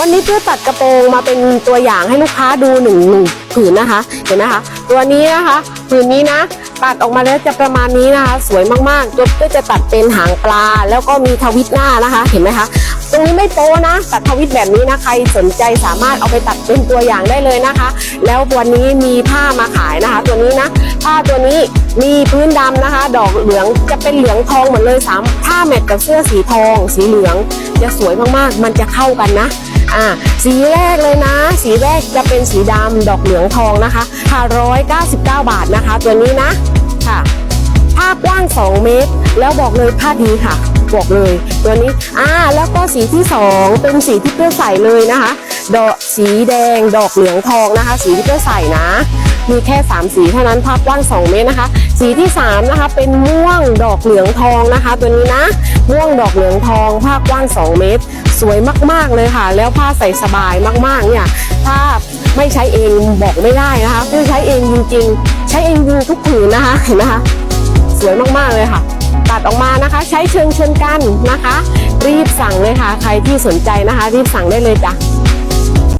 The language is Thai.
วันนี้เพื่อตัดกระโปรงมาเป็นตัวอย่างให้ลูกค้าดูหนึ่งหนึ่งผืนนะคะ เห็นไหมคะ ตัวนี้นะคะผืนนี้นะตัดออกมาแล้วจะประมาณนี้นะคะ สวยมากๆตัวก็จะตัดเป็นหางปลา แล้วก็มีทวิตหน้านะคะ เห็นไหมคะตรงนี้ไม่โป๊นะ ตัดทวิตแบบนี้นะใครสนใจสามารถเอาไปตัดเป็นตัวอย่างได้เลยนะคะ แล้ววันนี้มีผ้ามาขายนะคะ ตัวนี้นะผ้าตัวนี้มีพื้นดำนะคะ ดอกเหลืองจะเป็นเหลืองทองหมดเลยสามผ้าแมทกับเสื้อสีทอง สีเหลือง จะสวยมากๆ มันจะเข้ากันนะ อ่าสีแรกเลยนะ สีแรกจะเป็นสีดำดอกเหลืองทองนะคะค่ะ199 บาทนะคะ ตัวนี้นะค่ะผ้ากว้าง 2 เมตร แล้วบอกเลยผ้าดีค่ะบอกเลยตัวนี้อ่าแล้วก็สีที่ 2 เป็นสีที่เพื่อใส่เลยนะคะ ดอกสีแดงดอกเหลืองทองนะคะ สีที่เพื่อใส่นะ มีแค่ 3 สีเท่านั้นผ้ากว้าง 2 เมตรนะคะ สีที่ 3 นะคะ เป็นม่วงดอกเหลืองทองนะคะ ตัวนี้นะม่วงดอกเหลืองทองผ้ากว้าง 2 เมตร วยมากๆเลยค่ะ แล้วผ้าใส่สบายมากๆเนี่ยถ้าไม่ใช้เองบอกไม่ได้นะคะเพื่อใช้เองจริงๆ ใช้เองดูทุกผืนนะคะเห็นไหมคะ สวยมากๆเลยค่ะ ตัดออกมานะคะ ใช้เชิงเชิญกันนะคะ รีบสั่งเลยค่ะ ใครที่สนใจนะคะ รีบสั่งได้เลยจ้ะ